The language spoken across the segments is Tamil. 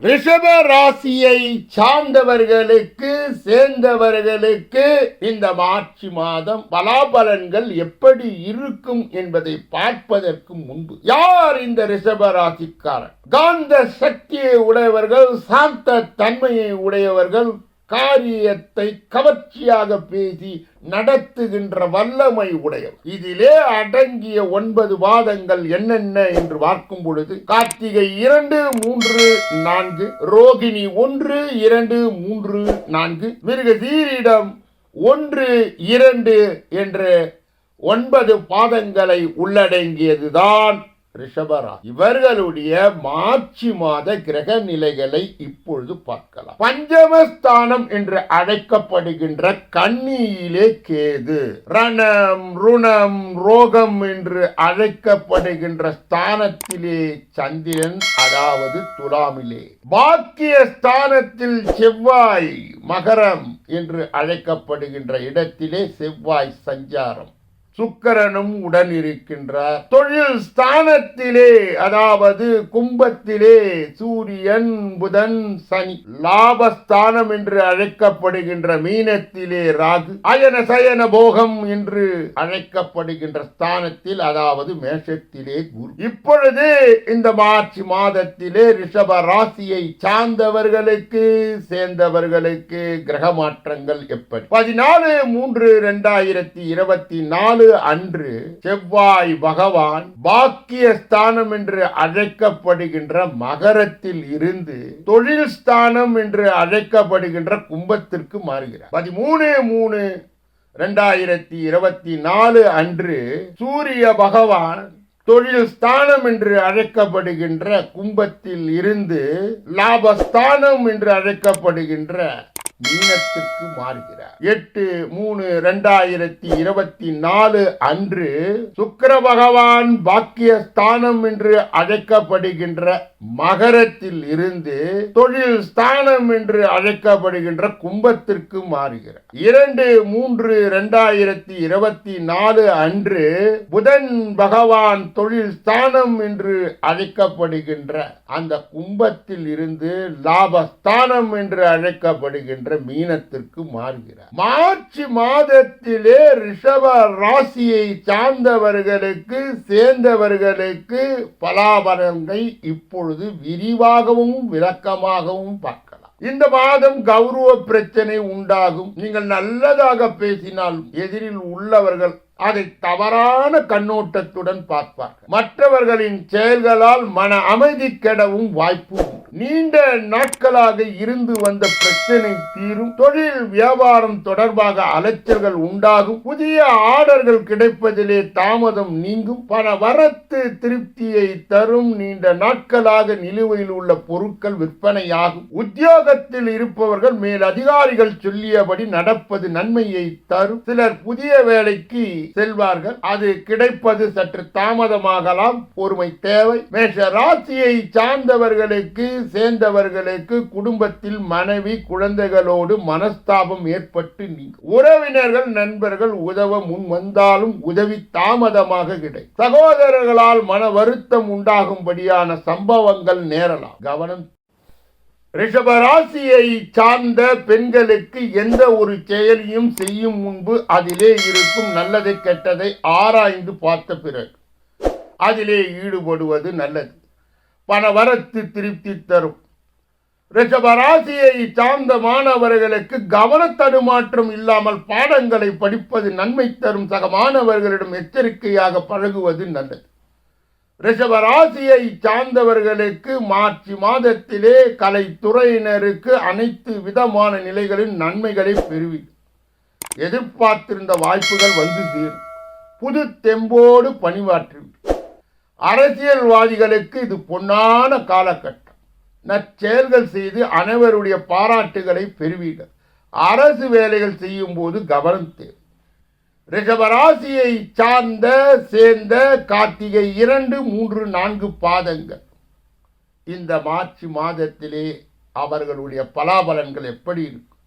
ரிஷப ராசியை சார்ந்தவர்களுக்கு சேர்ந்தவர்களுக்கு இந்த மார்ச் மாதம் பலாபலன்கள் எப்படி இருக்கும் என்பதை பார்ப்பதற்கு முன்பு யார் இந்த ரிஷப ராசிக்காரன் காந்த சக்தியை உடையவர்கள் சாந்த தன்மையை உடையவர்கள் காரியத்தை கவர்ச்சியாக பேசி நடத்துகின்ற வல்லமை உடையவர். இதிலே அடங்கிய ஒன்பது வாதங்கள் என்னென்ன என்று பார்க்கும் பொழுது கார்த்திகை இரண்டு மூன்று நான்கு ரோகிணி ஒன்று இரண்டு மூன்று நான்கு மிருகதீரிடம் ஒன்று இரண்டு என்ற ஒன்பது பாதங்களை உள்ளடங்கியதுதான் ரிஷபரா. இவர்களுடைய மார்ச் மாத கிரக நிலைகளை இப்பொழுது பார்க்கலாம். பஞ்சமஸ்தானம் என்று அழைக்கப்படுகின்ற கன்னியிலே கேது. ரணம் ருணம் ரோகம் என்று அழைக்கப்படுகின்ற ஸ்தானத்திலே சந்திரன் அதாவது துலாமிலே. பாக்கிய ஸ்தானத்தில் செவ்வாய் மகரம் என்று அழைக்கப்படுகின்ற இடத்திலே செவ்வாய் சஞ்சாரம். சுக்கரனும் உடன் இருக்கின்றார் தொழில் ஸ்தானத்திலே அதாவது கும்பத்திலே சூரியன் புதன் சனி லாபஸ்தானம் என்று அழைக்கப்படுகின்ற மீனத்திலே ராகு அயன சயன போகம் என்று அழைக்கப்படுகின்ற ஸ்தானத்தில் அதாவது மேஷத்திலே குரு. இப்பொழுது இந்த மார்ச் மாதத்திலே ரிஷப ராசியை சார்ந்தவர்களுக்கு சேர்ந்தவர்களுக்கு கிரக மாற்றங்கள் எப்படி? பதினாலு மூன்று இரண்டாயிரத்தி இருபத்தி நாலு அன்று செவ்வாய் பகவான் பாக்கியஸ்தானம் என்று அழைக்கப்படுகின்ற மகரத்தில் இருந்து தொழில் ஸ்தானம் என்று அழைக்கப்படுகின்ற கும்பத்திற்கு மாறுகிறார். பதிமூணு மூணு இரண்டாயிரத்தி இருபத்தி நாலு அன்று சூரிய பகவான் தொழில் ஸ்தானம் என்று அழைக்கப்படுகின்ற கும்பத்தில் இருந்து லாபஸ்தானம் என்று அழைக்கப்படுகின்ற மீனத்துக்கு மாறுகிறார். எட்டு மூணு இரண்டாயிரத்தி இருபத்தி நாலு அன்று சுக்கர பகவான் பாக்கிய ஸ்தானம் என்று அழைக்கப்படுகின்ற மகரத்தில் இருந்து தொழில் ஸ்தானம் என்று அழைக்கப்படுகின்ற கும்பத்திற்கு மாறுகிறார். இரண்டு மூன்று இரண்டாயிரத்தி இருபத்தி நாலு அன்று புதன் பகவான் தொழில் ஸ்தானம் என்று அழைக்கப்படுகின்ற அந்த கும்பத்தில் இருந்து லாபஸ்தானம் என்று அழைக்கப்படுகின்ற மீனத்திற்கு மாறுகிறார். மார்ச் மாதத்திலே ரிஷப ராசியை சார்ந்தவர்களுக்கு சேர்ந்தவர்களுக்கு பலாபலங்களை இப்பொழுது விரிவாகவும் விளக்கமாகவும் பார்க்கலாம். இந்த மாதம் கௌரவ பிரச்சனை உண்டாகும். நீங்கள் நல்லதாக பேசினால் எதிரில் உள்ளவர்கள் அதை தவறான கண்ணோட்டத்துடன் பார்ப்பார்கள். மற்றவர்களின் செயல்களால் மன அமைதி கெடவும் வாய்ப்பு நீண்ட நாட்களாக இருந்து வந்த பிரச்சனை தீரும். தொழில் வியாபாரம் தொடர்பாக அலைச்சல்கள் உண்டாகும். புதிய ஆர்டர்கள் கிடைப்பதிலே தாமதம் நீங்கும். பண வரத்து திருப்தியை தரும். நீண்ட நாட்களாக நிலுவையில் உள்ள பொருட்கள் விற்பனையாகும். உத்தியோகத்தில் இருப்பவர்கள் மேல் அதிகாரிகள் சொல்லியபடி நடப்பது நன்மையை தரும். சிலர் புதிய வேலைக்கு செல்வார்கள். அது கிடைப்பது சற்று தாமதமாகலாம். பொறுமை தேவை. மேஷ ராசியை சார்ந்தவர்களுக்கு சேர்ந்தவர்களுக்கு குடும்பத்தில் மனைவி குழந்தைகளோடு மனஸ்தாபம் ஏற்பட்டு உறவினர்கள் நண்பர்கள் உதவ முன் வந்தாலும் உதவி தாமதமாக கிடைக்கும். சகோதரர்களால் மன வருத்தம் உண்டாகும்படியான சம்பவங்கள் நேரலாம். கவனம். ரிஷபராசியை சார்ந்த பெண்களுக்கு எந்த ஒரு செயலையும் செய்யும் முன்பு அதிலே இருக்கும் நல்லதை கெட்டதை ஆராய்ந்து பார்த்த பிறகு அதிலே ஈடுபடுவது நல்லது. பணவரத்து திருப்தி தரும். ரிஷபராசியை சார்ந்த மாணவர்களுக்கு கவன தடுமாற்றம் இல்லாமல் பாடங்களை படிப்பது நன்மை தரும். சக மாணவர்களிடம் எச்சரிக்கையாக பழகுவது நல்லது. ரிஷபராசியை சார்ந்தவர்களுக்கு மார்ச் மாதத்திலே கலைத்துறையினருக்கு அனைத்து விதமான நிலைகளின் நன்மைகளை பெறுவீர்கள். எதிர்பார்த்திருந்த வாய்ப்புகள் வந்து சேரும். புது தெம்போடு பணிவாற்றுவீர்கள். அரசியல்வாதிகளுக்கு இது பொன்னான காலகட்டம். நற்செயல்கள் செய்து அனைவருடைய பாராட்டுகளை பெறுவீர்கள். அரசு வேலைகள் செய்யும் போது கவனம் தேவை. ரிஷபராசியை சார்ந்த சேர்ந்த கார்த்திகை இரண்டு மூன்று நான்கு பாதங்கள். இந்த மார்ச் மாதத்திலே அவர்களுடைய பலாபலன்கள் எப்படி இருக்கும்?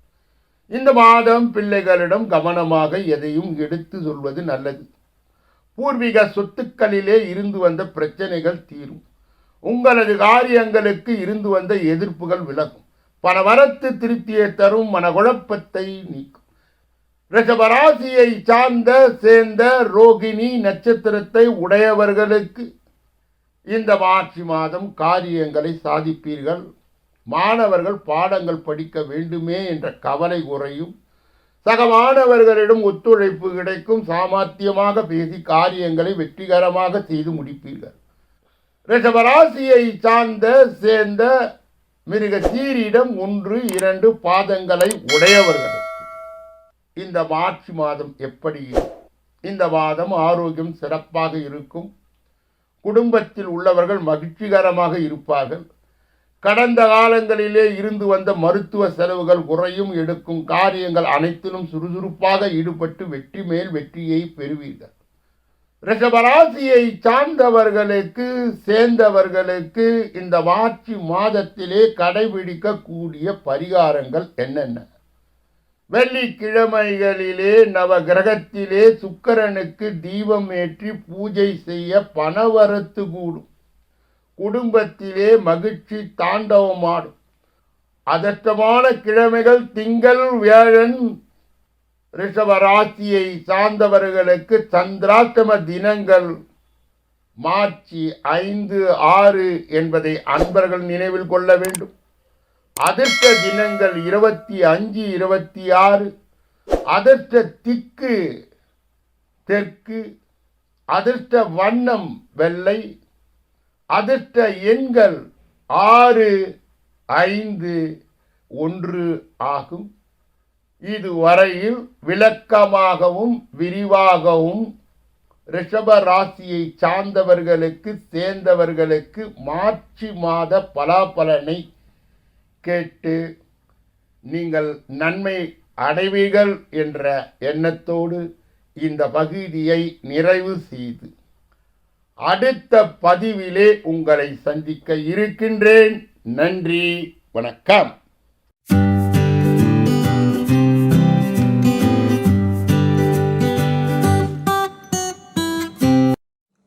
இந்த மாதம் பிள்ளைகளிடம் கவனமாக எதையும் எடுத்து சொல்வது நல்லது. பூர்வீக சொத்துக்களிலே இருந்து வந்த பிரச்சனைகள் தீரும். உங்களது காரியங்களுக்கு இருந்து வந்த எதிர்ப்புகள் விலகும். பணவரத்து திருப்தியை தரும் மனகுழப்பத்தை நீக்கும். ரிஷபராசியை சார்ந்த சேர்ந்த ரோகிணி நட்சத்திரத்தை உடையவர்களுக்கு இந்த மார்ச் மாதம் காரியங்களை சாதிப்பீர்கள். மாணவர்கள் பாடங்கள் படிக்க வேண்டுமே என்ற கவலை குறையும். சக மாணவர்களிடம் ஒத்துழைப்பு கிடைக்கும். சாமர்த்தியமாக பேசி காரியங்களை வெற்றிகரமாக செய்து முடிப்பீர்கள். ரிஷபராசியை சார்ந்த சேர்ந்த மிருக சீரிடம் ஒன்று இரண்டு பாதங்களை உடையவர்களுக்கு இந்த மார்ச் மாதம் எப்படி? இந்த மாதம் ஆரோக்கியம் சிறப்பாக இருக்கும். குடும்பத்தில் உள்ளவர்கள் மகிழ்ச்சிகரமாக இருப்பார்கள். கடந்த காலங்களிலே இருந்து வந்த மருத்துவ செலவுகள் குறையும் எடுக்கும் காரியங்கள் அனைத்திலும் சுறுசுறுப்பாக ஈடுபட்டு வெற்றி மேல் வெற்றியை பெறுவீர்கள். ரிஷபராசியை சார்ந்தவர்களுக்கு சேர்ந்தவர்களுக்கு இந்த மார்ச் மாதத்திலே கடைபிடிக்கக்கூடிய பரிகாரங்கள் என்னென்ன? வெள்ளிக்கிழமைகளிலே நவ கிரகத்திலே சுக்கரனுக்கு தீபம் ஏற்றி பூஜை செய்ய பணவரத்து கூடும். குடும்பத்திலே மகிழ்ச்சி தாண்டவமாடும் அதற்றமான கிழமைகள் திங்கள் வியாழன் ரிஷபராசியை சார்ந்தவர்களுக்கு சந்திராத்தம தினங்கள். மார்ச் ஐந்து ஆறு என்பதை அன்பர்கள் நினைவில் கொள்ள வேண்டும். அதிர்ஷ்ட தினங்கள் இருபத்தி அஞ்சு இருபத்தி ஆறு. அதிர்ஷ்ட திக்கு தெற்கு. அதிர்ஷ்ட வண்ணம் வெள்ளை. அதிர்ஷ்ட எண்கள் ஆறு ஐந்து ஒன்று ஆகும். இதுவரையில் விளக்கமாகவும் விரிவாகவும் ரிஷப ராசியை சார்ந்தவர்களுக்கு சேர்ந்தவர்களுக்கு மார்ச் மாத பலாபலனை கேட்டு நீங்கள் நன்மை அடைவீர்கள் என்ற எண்ணத்தோடு இந்த பகுதியை நிறைவு செய்து அடுத்த பதிவிலே உங்களை சந்திக்க இருக்கின்றேன். நன்றி வணக்கம்.